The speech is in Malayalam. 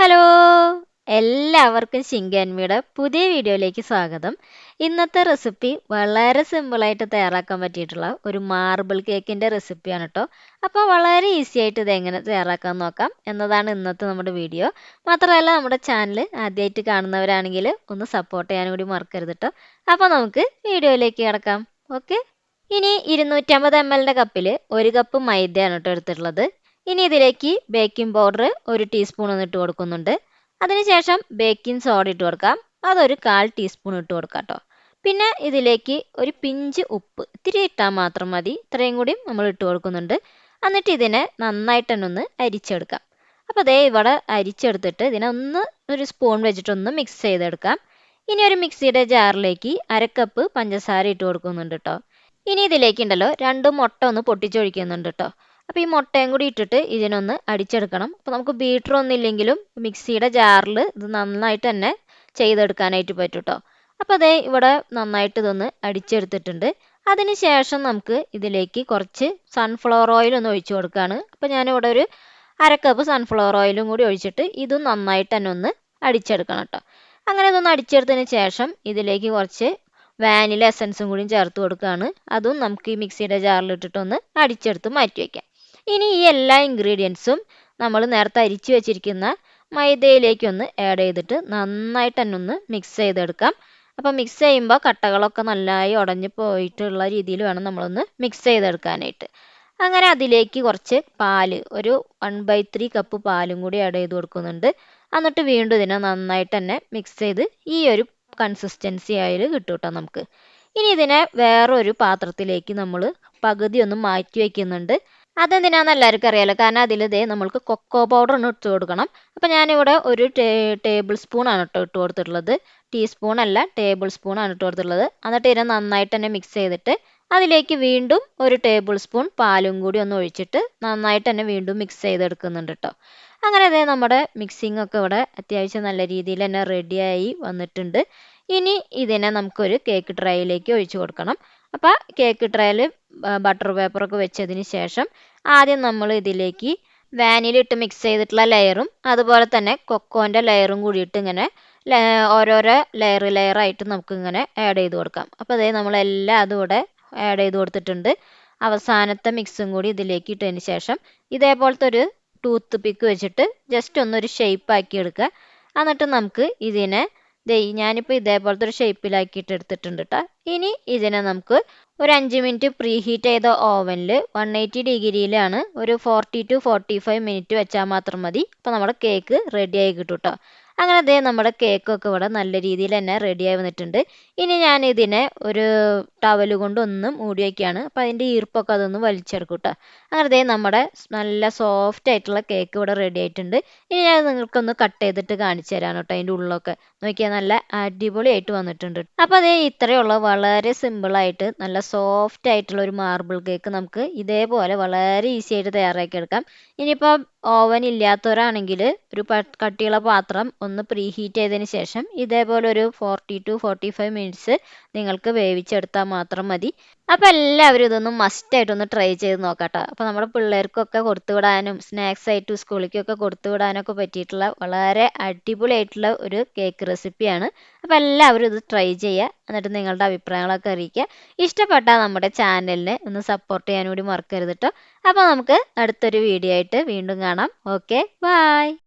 ഹലോ എല്ലാവർക്കും ശിങ്കൻമിയുടെ പുതിയ വീഡിയോയിലേക്ക് സ്വാഗതം. ഇന്നത്തെ റെസിപ്പി വളരെ സിമ്പിളായിട്ട് തയ്യാറാക്കാൻ പറ്റിയിട്ടുള്ള ഒരു മാർബിൾ കേക്കിന്റെ റെസിപ്പിയാണ് കേട്ടോ അപ്പോൾ വളരെ ഈസി ആയിട്ട് ഇത് എങ്ങനെ തയ്യാറാക്കാൻ നോക്കാം എന്നതാണ് ഇന്നത്തെ നമ്മുടെ വീഡിയോ മാത്രമല്ല നമ്മുടെ ചാനൽ ആദ്യമായിട്ട് കാണുന്നവരാണെങ്കിൽ ഒന്ന് സപ്പോർട്ട് ചെയ്യാനും കൂടി മറക്കരുത് കേട്ടോ അപ്പോൾ നമുക്ക് വീഡിയോയിലേക്ക് കിടക്കാം. ഓക്കെ ഇനി ഇരുന്നൂറ്റമ്പത് എം എല്ലിന്റെ കപ്പിൽ ഒരു കപ്പ് മൈദയാണ് കേട്ടോ എടുത്തിട്ടുള്ളത്. ഇനി ഇതിലേക്ക് ബേക്കിംഗ് പൗഡർ ഒരു ടീസ്പൂൺ ഒന്ന് ഇട്ട് കൊടുക്കുന്നുണ്ട്. അതിനുശേഷം ബേക്കിംഗ് സോഡ ഇട്ട് കൊടുക്കാം. അതൊരു കാൽ ടീസ്പൂൺ ഇട്ട് കൊടുക്കാം കേട്ടോ പിന്നെ ഇതിലേക്ക് ഒരു പിഞ്ച് ഉപ്പ് ഇത്തിരി ഇട്ടാൽ മാത്രം മതി. ഇത്രയും കൂടി നമ്മൾ ഇട്ട് കൊടുക്കുന്നുണ്ട്. എന്നിട്ട് ഇതിനെ നന്നായിട്ട് തന്നെ ഒന്ന് അരിച്ചെടുക്കാം. അപ്പോൾ അതേ ഇവിടെ അരിച്ചെടുത്തിട്ട് ഇതിനെ ഒന്ന് ഒരു സ്പൂൺ വെച്ചിട്ടൊന്ന് മിക്സ് ചെയ്തെടുക്കാം. ഇനി ഒരു മിക്സിയുടെ ജാറിലേക്ക് അരക്കപ്പ് പഞ്ചസാര ഇട്ട് കൊടുക്കുന്നുണ്ട് കേട്ടോ ഇനി ഇതിലേക്ക് ഉണ്ടല്ലോ രണ്ട് മുട്ട ഒന്ന് പൊട്ടിച്ചൊഴിക്കുന്നുണ്ട് കേട്ടോ അപ്പോൾ ഈ മുട്ടയും കൂടി ഇട്ടിട്ട് ഇതിനൊന്ന് അടിച്ചെടുക്കണം. അപ്പോൾ നമുക്ക് ബീറ്റർ ഒന്നും ഇല്ലെങ്കിലും മിക്സിയുടെ ജാറിൽ ഇത് നന്നായിട്ട് തന്നെ ചെയ്തെടുക്കാനായിട്ട് പറ്റും കേട്ടോ അപ്പോൾ അതേ ഇവിടെ നന്നായിട്ട് ഇതൊന്ന് അടിച്ചെടുത്തിട്ടുണ്ട്. അതിന് ശേഷം നമുക്ക് ഇതിലേക്ക് കുറച്ച് സൺഫ്ലവർ ഓയിൽ ഒന്ന് ഒഴിച്ചു കൊടുക്കുകയാണ് അപ്പോൾ ഞാനിവിടെ ഒരു അര കപ്പ് സൺഫ്ലവർ ഓയിലും കൂടി ഒഴിച്ചിട്ട് ഇതും നന്നായിട്ട് തന്നെ ഒന്ന് അടിച്ചെടുക്കണം കേട്ടോ അങ്ങനെ ഇതൊന്ന് അടിച്ചെടുത്തതിന് ശേഷം ഇതിലേക്ക് കുറച്ച് വാനില എസൻസും കൂടി ചേർത്ത് കൊടുക്കുകയാണ് അതും നമുക്ക് ഈ മിക്സിയുടെ ജാറിലിട്ടിട്ടൊന്ന് അടിച്ചെടുത്ത് മാറ്റി വയ്ക്കാം ഇനി ഈ എല്ലാ ഇൻഗ്രീഡിയൻസും നമ്മൾ നേരത്തെ അരിച്ചു വെച്ചിരിക്കുന്ന മൈദയിലേക്കൊന്ന് ആഡ് ചെയ്തിട്ട് നന്നായിട്ട് തന്നെ ഒന്ന് മിക്സ് ചെയ്തെടുക്കാം. അപ്പോൾ മിക്സ് ചെയ്യുമ്പോൾ കട്ടകളൊക്കെ നല്ലതായി ഉടഞ്ഞു പോയിട്ടുള്ള രീതിയിൽ വേണം നമ്മളൊന്ന് മിക്സ് ചെയ്തെടുക്കാനായിട്ട്. അങ്ങനെ അതിലേക്ക് കുറച്ച് പാൽ ഒരു വൺ ബൈ ത്രീ കപ്പ് പാലും കൂടി ആഡ് ചെയ്ത് കൊടുക്കുന്നുണ്ട്. എന്നിട്ട് വീണ്ടും ഇതിനെ നന്നായിട്ട് തന്നെ മിക്സ് ചെയ്ത് ഈ ഒരു കൺസിസ്റ്റൻസി ആയിൽ കിട്ടും കേട്ടോ നമുക്ക്. ഇനി ഇതിനെ വേറൊരു പാത്രത്തിലേക്ക് നമ്മൾ പകുതി ഒന്ന് മാറ്റി വയ്ക്കുന്നുണ്ട് അതെന്തിനാന്ന് എല്ലാവർക്കും അറിയാലോ. കാരണം അതിൽ ഇതേ നമ്മൾക്ക് കൊക്കോ പൗഡർ ഒന്ന് ഇട്ട് കൊടുക്കണം. അപ്പോൾ ഞാനിവിടെ ഒരു ടേബിൾ സ്പൂൺ ആണ് കേട്ടോ ഇട്ട് കൊടുത്തിട്ടുള്ളത്. ടീസ്പൂൺ അല്ല ടേബിൾ സ്പൂൺ ആണ് ഇട്ട് കൊടുത്തിട്ടുള്ളത്. എന്നിട്ട് ഇതിനെ നന്നായിട്ട് തന്നെ മിക്സ് ചെയ്തിട്ട് അതിലേക്ക് വീണ്ടും ഒരു ടേബിൾ സ്പൂൺ പാലും കൂടി ഒന്ന് ഒഴിച്ചിട്ട് നന്നായിട്ട് തന്നെ വീണ്ടും മിക്സ് ചെയ്തെടുക്കുന്നുണ്ട് കേട്ടോ അങ്ങനെ അതേ നമ്മുടെ മിക്സിംഗ് ഒക്കെ ഇവിടെ അത്യാവശ്യം നല്ല രീതിയിൽ തന്നെ റെഡിയായി വന്നിട്ടുണ്ട്. ഇനി ഇതിനെ നമുക്കൊരു കേക്ക് ഡ്രൈയിലേക്ക് ഒഴിച്ചു കൊടുക്കണം. അപ്പോൾ കേക്ക് ട്രേയിൽ ബട്ടർ പേപ്പറൊക്കെ വെച്ചതിന് ശേഷം ആദ്യം നമ്മൾ ഇതിലേക്ക് വാനില ഇട്ട് മിക്സ് ചെയ്തിട്ടുള്ള ലെയറും അതുപോലെ തന്നെ കൊക്കോന്റെ ലെയറും കൂടിയിട്ട് ഇങ്ങനെ ഓരോരോ ലെയർ ലെയറായിട്ട് നമുക്ക് ഇങ്ങനെ ആഡ് ചെയ്ത് കൊടുക്കാം. അപ്പോൾ അതേ നമ്മളെല്ലാം അതുകൂടെ ആഡ് ചെയ്ത് കൊടുത്തിട്ടുണ്ട്. അവസാനത്തെ മിക്സും കൂടി ഇതിലേക്ക് ഇട്ടതിന് ശേഷം ഇതേപോലത്തെ ഒരു ടൂത്ത് പിക്ക് വെച്ചിട്ട് ജസ്റ്റ് ഒന്നൊരു ഷേപ്പ് ആക്കി എടുക്കുക. എന്നിട്ട് നമുക്ക് ഇതിനെ ദേ ഞാനിപ്പോൾ ഇതേപോലത്തെ ഒരു ഷേപ്പിലാക്കിയിട്ട് എടുത്തിട്ടുണ്ട് കേട്ടോ ഇനി ഇതിനെ നമുക്ക് ഒരു അഞ്ച് മിനിറ്റ് പ്രീ ഹീറ്റ് ചെയ്ത ഓവനിൽ വൺ എയ്റ്റി ഡിഗ്രിയിലാണ് ഒരു forty two forty five minute വെച്ചാൽ മാത്രം മതി. അപ്പോൾ നമ്മുടെ കേക്ക് റെഡിയായി കിട്ടും കേട്ടോ അങ്ങനെ അതേ നമ്മുടെ കേക്കൊക്കെ ഇവിടെ നല്ല രീതിയിൽ തന്നെ റെഡിയായി വന്നിട്ടുണ്ട്. ഇനി ഞാൻ ഇതിനെ ഒരു ടവൽ കൊണ്ടൊന്ന് മൂടി വയ്ക്കുകയാണ് അപ്പോൾ അതിന്റെ ഈർപ്പൊക്കെ അതൊന്ന് വലിച്ചെടുക്കും കേട്ടോ അങ്ങനെ അതേ നമ്മുടെ നല്ല സോഫ്റ്റ് ആയിട്ടുള്ള കേക്ക് ഇവിടെ റെഡി ആയിട്ടുണ്ട്. ഇനി ഞാൻ നിങ്ങൾക്കൊന്ന് കട്ട് ചെയ്തിട്ട് കാണിച്ചു തരാം കേട്ടോ അതിന്റെ ഉള്ളൊക്കെ. നോക്കിയാൽ നല്ല അടിപൊളിയായിട്ട് വന്നിട്ടുണ്ട്. അപ്പോൾ അതേ ഇത്രയുള്ള വളരെ സിമ്പിളായിട്ട് നല്ല സോഫ്റ്റ് ആയിട്ടുള്ള ഒരു മാർബിൾ കേക്ക് നമുക്ക് ഇതേപോലെ വളരെ ഈസി ആയിട്ട് തയ്യാറാക്കി എടുക്കാം ഇനിയിപ്പോൾ ഓവൻ ഇല്ലാത്തവരാണെങ്കിൽ ഒരു കട്ടിയുള്ള പാത്രം ഒന്ന് പ്രീ ഹീറ്റ് ചെയ്തതിന് ശേഷം ഇതേപോലെ ഒരു forty two forty five minutes നിങ്ങൾക്ക് വേവിച്ചെടുത്താൽ മാത്രം മതി. അപ്പോൾ എല്ലാവരും ഇതൊന്ന് മസ്റ്റായിട്ടൊന്ന് ട്രൈ ചെയ്ത് നോക്കാട്ടോ. അപ്പോൾ നമ്മുടെ പിള്ളേർക്കൊക്കെ കൊടുത്തു വിടാനും സ്നാക്സ് ആയിട്ട് സ്കൂളിലേക്കൊക്കെ കൊടുത്തു വിടാനൊക്കെ പറ്റിയിട്ടുള്ള വളരെ അടിപൊളിയായിട്ടുള്ള ഒരു കേക്ക് റെസിപ്പിയാണ് അപ്പോൾ എല്ലാവരും ഇത് ട്രൈ ചെയ്യുക എന്നിട്ട് നിങ്ങളുടെ അഭിപ്രായങ്ങളൊക്കെ അറിയിക്കുക. ഇഷ്ടപ്പെട്ടാൽ നമ്മുടെ ചാനലിനെ ഒന്ന് സപ്പോർട്ട് ചെയ്യാനും കൂടി മറക്കരുത് കേട്ടോ അപ്പോൾ നമുക്ക് അടുത്തൊരു വീഡിയോ ആയിട്ട് വീണ്ടും കാണാം. Okay bye